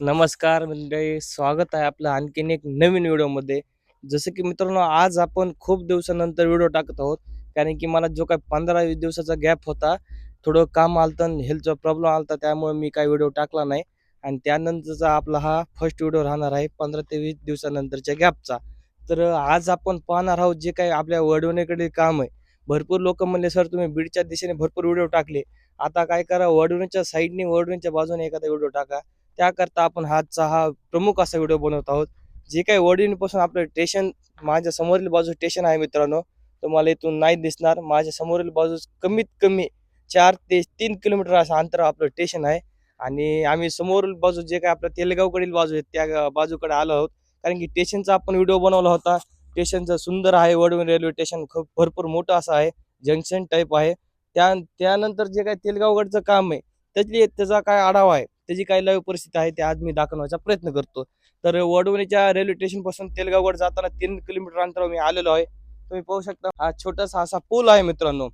नमस्कार मंडळी स्वागत आहे आपलं आणखीन एक नवीन व्हिडिओमध्ये. जसं की मित्रांनो आज आपण खूप दिवसानंतर व्हिडिओ टाकत आहोत. कारण की मला जो काय पंधरा वीस दिवसाचा गॅप होता थोडं काम आलतं हेल्थचा प्रॉब्लेम आलता त्यामुळे मी काही व्हिडिओ टाकला नाही. आणि त्यानंतरचा आपला हा फर्स्ट व्हिडिओ राहणार आहे पंधरा ते वीस दिवसानंतरच्या गॅपचा तर आज आपण पाहणार आहोत जे काही आपल्या वडवणीकडे काम आहे. भरपूर लोक म्हणले सर तुम्ही बीडच्या दिशेने भरपूर व्हिडिओ टाकले. आता काय करा वडवणीच्या साईडने वडवणीच्या बाजूने एखादा व्हिडिओ टाका. त्याकरता आपण हातचा हा प्रमुख असा व्हिडिओ बनवत आहोत. जे काही वडीलपासून आपलं स्टेशन माझ्या समोरील बाजू स्टेशन आहे मित्रांनो तुम्हाला इथून नाही दिसणार. माझ्या समोरील बाजू कमीत कमी चार ते तीन किलोमीटर असं अंतर आपलं स्टेशन आहे. आणि आम्ही समोरील बाजू जे काही आपलं तेलगावकडील बाजू आहे त्या बाजूकडे आलो आहोत. कारण की स्टेशनचा आपण व्हिडिओ बनवला होता. स्टेशनचं सुंदर आहे वडवण रेल्वे स्टेशन खूप भरपूर मोठं असं आहे जंक्शन टाईप आहे. त्या त्यानंतर जे काही तेलगावकडचं काम आहे त्यातली त्याचा काय आढावा आहे? त्याची काय लाईव्ह परिस्थिती आहे ते आज मी दाखवण्याचा प्रयत्न करतो. तर वडवणीच्या रेल्वे स्टेशनपासून तेलगावगड जाताना तीन किलोमीटर अंतरावर मी आलेलो आहे. तुम्ही पाहू शकता हा छोटासा असा पूल आहे मित्रांनो.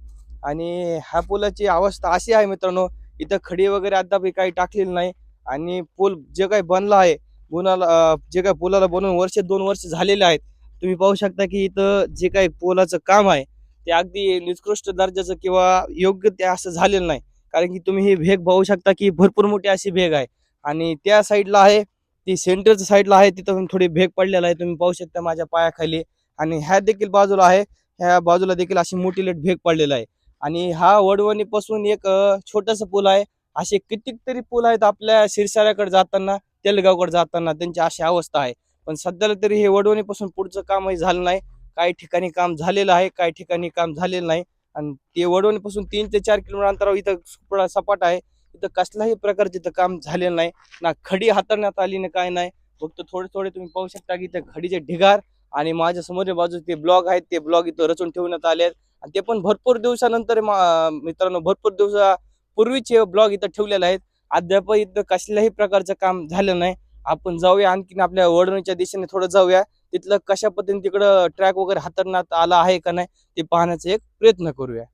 आणि ह्या पुलाची अवस्था अशी आहे मित्रांनो इथं खडी वगैरे अद्याप काही टाकलेली नाही. आणि पूल जे काही बनला आहे पुलाला जे काही पुलाला बनवून वर्ष दोन वर्ष झालेले आहेत. तुम्ही पाहू शकता की इथं जे काही पुलाचं काम आहे ते अगदी निकृष्ट दर्जाचं किंवा योग्य ते असं झालेलं नाही. कारण की तुम्ही ही भेग पाहू शकता की भरपूर मोठी अशी भेग आहे. आणि त्या साईडला आहे ती सेंटरच्या साईडला आहे तिथं थोडी भेग पडलेला आहे तुम्ही पाहू शकता माझ्या पायाखाली. आणि ह्या देखील बाजूला आहे ह्या बाजूला देखील अशी मोठी लेट भेग पडलेला आहे. आणि हा वडवणीपासून एक छोटासा पूल आहे. असे कितीक तरी पूल आहेत आपल्या शिरसाऱ्याकडे जाताना तेलगावकडे जाताना त्यांची अशी अवस्था आहे. पण सध्याला तरी हे वडवणीपासून पुढचं कामही झालं नाही. काही ठिकाणी काम झालेलं आहे काही ठिकाणी काम झालेलं नाही. आणि ते वडवणीपासून तीन ते चार किलोमीटर अंतरावर इथं थोडा सपाट आहे. इथं कसल्याही प्रकारचे इथं काम झालेलं नाही. ना खडी हाताळण्यात आली ना काय नाही. फक्त थोडे थोडे तुम्ही पाहू शकता की इथं खडीचे ढिगार आणि माझ्या समोरच्या बाजू ते ब्लॉग आहेत. ते ब्लॉग इथं रचून ठेवण्यात आले आहेत. आणि ते पण भरपूर दिवसानंतर मा- मित्रांनो भरपूर दिवसापूर्वीचे ब्लॉग इथं ठेवलेले आहेत. अद्याप इथं कसल्याही प्रकारचं काम झालं नाही. आपण जाऊया आणखीन आपल्या वडवणीच्या दिशेने थोडं जाऊया. तिथलं कशा पद्धतीने तिकडं ट्रॅक वगैरे हातरण्यात आला आहे का नाही ते पाहण्याचा एक प्रयत्न करूया.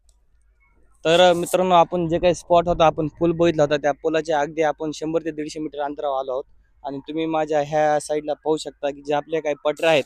तर मित्रांनो आपण जे काही स्पॉट होता आपण पूल बघितला होता त्या पुलाच्या अगदी आपण शंभर ते दीडशे मीटर अंतरावर आलो आहोत. आणि तुम्ही माझ्या ह्या साईडला पाहू शकता की जे आपल्या काही पटऱ्या आहेत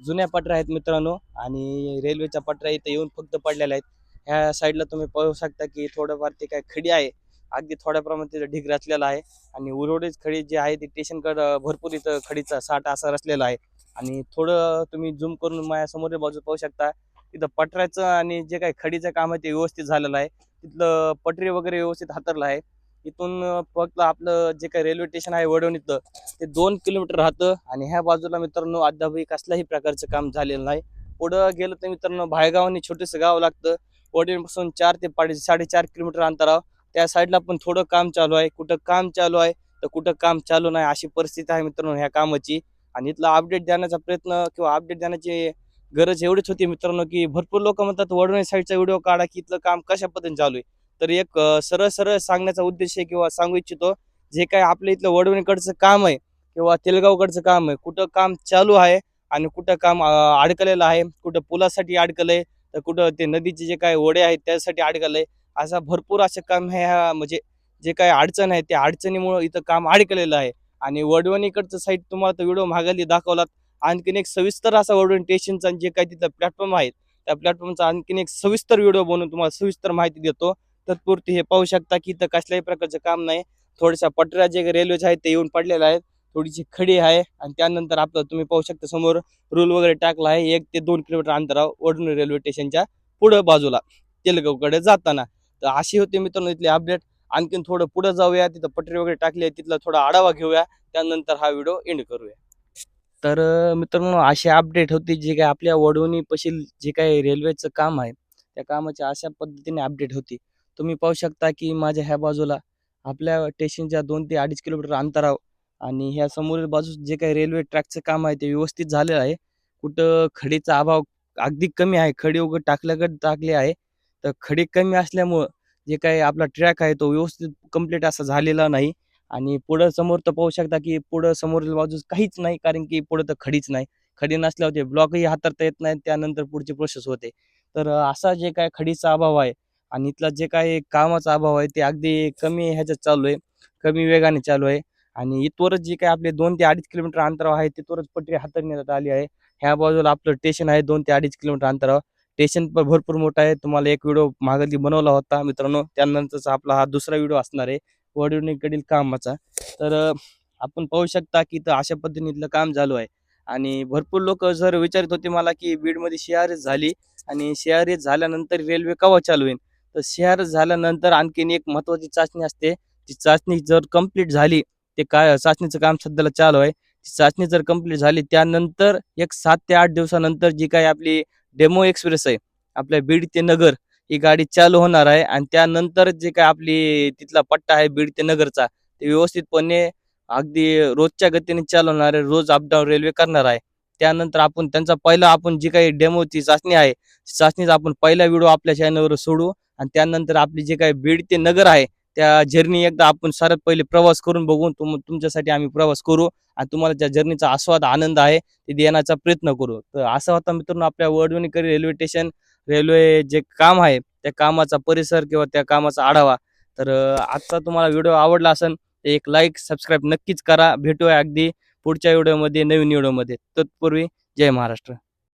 जुन्या पटऱ्या आहेत मित्रांनो आणि रेल्वेच्या पटऱ्या इथे येऊन फक्त पडलेल्या आहेत. ह्या साईडला तुम्ही पाहू शकता की थोडंफार ते काय खडी आहे अगदी थोड्या प्रमाणात तिथं ढीग रचलेला आहे. आणि उरवडेच खडी जी आहे ती स्टेशनकडं भरपूर इथं खडीचा साठा असा रचलेला आहे. आणि थोडं तुम्ही झूम करून माझ्या समोरच्या बाजू पाहू शकता. तिथं पटऱ्याचं आणि जे काही खडीचं काम आहे ते व्यवस्थित झालेलं आहे. तिथलं पटरी वगैरे व्यवस्थित हातरलं आहे. इथून फक्त आपलं जे काही रेल्वे स्टेशन आहे वडवणीतलं ते दोन किलोमीटर राहतं. आणि ह्या बाजूला मित्रांनो अद्यापही कसल्याही प्रकारचं काम झालेलं नाही. पुढं गेलं तर मित्रांनो भायगावानी छोटंसं गाव लागतं. वडवणीपासून चार ते पाडे साडेचार किलोमीटर अंतरावर. त्या साईडला पण थोडं काम चालू आहे. कुठं काम चालू आहे तर कुठं काम चालू नाही अशी परिस्थिती आहे मित्रांनो ह्या कामाची. आणि इथला अपडेट देण्याचा प्रयत्न किंवा अपडेट देण्याची गरज एवढीच होती मित्रांनो की भरपूर लोक म्हणतात वडवणी साईडचा व्हिडिओ काढा की इथलं काम कशा पद्धतीने चालू आहे. तर एक सरळ सरळ सांगण्याचा उद्देश आहे किंवा सांगू इच्छितो जे काय आपल्या इथलं वडवणीकडचं काम आहे किंवा तेलगावकडचं काम आहे कुठं काम चालू आहे आणि कुठं काम अडकलेलं आहे कुठं पुलासाठी अडकलंय तर कुठं ते नदीचे जे काय ओढे आहेत त्यासाठी अडकलंय असा भरपूर असं काम हे ह्या म्हणजे जे काही अडचण आहे त्या अडचणीमुळं इथं काम अडकलेलं आहे. आणि वडवणीकडचं साईड तुम्हाला तर व्हिडिओ मागाली दाखवलात. आणखीन एक सविस्तर असा वडवण स्टेशनचा जे काही तिथं प्लॅटफॉर्म आहेत त्या प्लॅटफॉर्मचा आणखीन एक सविस्तर व्हिडिओ बनवून तुम्हाला सविस्तर माहिती देतो. तत्पुरती हे पाहू शकता की इथं कसल्याही प्रकारचं काम नाही. थोड्याशा पटऱ्या जे रेल्वेच्या आहेत ते येऊन पडलेल्या आहेत. थोडीशी खडी आहे आणि त्यानंतर आपलं तुम्ही पाहू शकता समोर रूल वगैरे टाकला आहे. एक ते दोन किलोमीटर अंतरावर वडून रेल्वे स्टेशनच्या पुढं बाजूला तेलगावकडे जाताना. तर अशी होती मित्रांनो इथली अपडेट आणखीन थोडं पुढे जाऊया तिथं पटरी वगैरे टाकली आहे तिथला थोडा आढावा घेऊया त्यानंतर हा व्हिडिओ एंड करूया. तर मित्रांनो अशी अपडेट होती जी काय आपल्या वडवणी पशील जे काही रेल्वेचं काम आहे त्या कामाची अशा पद्धतीने अपडेट होती. तुम्ही पाहू शकता की माझ्या ह्या बाजूला आपल्या स्टेशनच्या दोन ते अडीच किलोमीटर अंतरावर आणि ह्या समोरील बाजूस जे काही रेल्वे ट्रॅकचं काम आहे ते व्यवस्थित झालेलं आहे. कुठं खडीचा अभाव अगदी कमी आहे खडी वगैरे टाकल्याकडे टाकले आहे. तर खडी कमी असल्यामुळं जे काही आपला ट्रॅक आहे तो व्यवस्थित कंप्लीट असा झालेला नाही. आणि पुढं समोर तर पाहू शकता की पुढं समोरील बाजूस काहीच नाही कारण की पुढं तर खडीच नाही. खडी नसल्यावर ते ब्लॉकही हाताळता येत नाही त्यानंतर पुढची प्रोसेस होते. तर असा जे काय खडीचा अभाव आहे आणि इथला जे काही कामाचा अभाव आहे ते अगदी कमी ह्याच्यात चालू आहे. कमी वेगाने चालू आहे. आणि इथवरच जे काय आपले दोन ते अडीच किलोमीटर अंतरावर आहे तिथवरच पटरी हातरण्यात आली आहे. ह्या बाजूला आपलं स्टेशन आहे दोन ते अडीच किलोमीटर अंतरावर. स्टेशन पण भरपूर मोठा आहे. तुम्हाला एक व्हिडिओ मागली बनवला होता मित्रांनो. त्यानंतरचा आपला हा दुसरा व्हिडिओ असणार आहे. वडवणीकडील कामाचा. तर आपण पाहू शकता की इथं अशा पद्धतीने काम चालू आहे. आणि भरपूर लोक जर विचारत होते मला की बीडमध्ये शेअरच झाली आणि शेअरच झाल्यानंतर रेल्वे केव्हा चालू होईल? तर शेअर झाल्यानंतर आणखीन एक महत्त्वाची चाचणी असते. ती चाचणी जर कंप्लीट झाली ते काय चाचणीचं काम सध्याला चालू आहे. ती चाचणी जर कंप्लीट झाली त्यानंतर एक सात ते आठ दिवसानंतर जी काही आपली डेमो एक्सप्रेस आहे. आपल्या बीड ते नगर ही गाडी चालू होणार आहे आणि त्यानंतर जे काय आपली तिथला पट्टा आहे बीड ते नगरचा ते व्यवस्थितपणे अगदी रोजच्या गतीने चालवणार आहे रोज अपडाऊन रेल्वे करणार आहे. त्यानंतर आपण त्यांचा पहिला आपण जी काही डेमोची चाचणी आहे चाचणीचा आपण पहिला व्हिडिओ आपल्या चॅनलवर सोडू आणि त्यानंतर आपली जे काही बीड ते नगर आहे त्या जर्नी एकदा आपण सर्वात पहिले प्रवास करून बघून तुम तुमच्यासाठी आम्ही प्रवास करू आणि तुम्हाला ज्या जर्नीचा आस्वाद आनंद आहे ते देण्याचा प्रयत्न करू. तर असं होता मित्रांनो आपल्या वडवणीकरी रेल्वे स्टेशन रेल्वे जे काम आहे त्या कामाचा परिसर किंवा त्या कामाचा आढावा. तर आजचा तुम्हाला व्हिडिओ आवडला असेल तर एक लाईक सबस्क्राईब नक्कीच करा. भेटूया अगदी पुढच्या व्हिडिओमध्ये नवीन व्हिडिओमध्ये तत्पूर्वी जय महाराष्ट्र.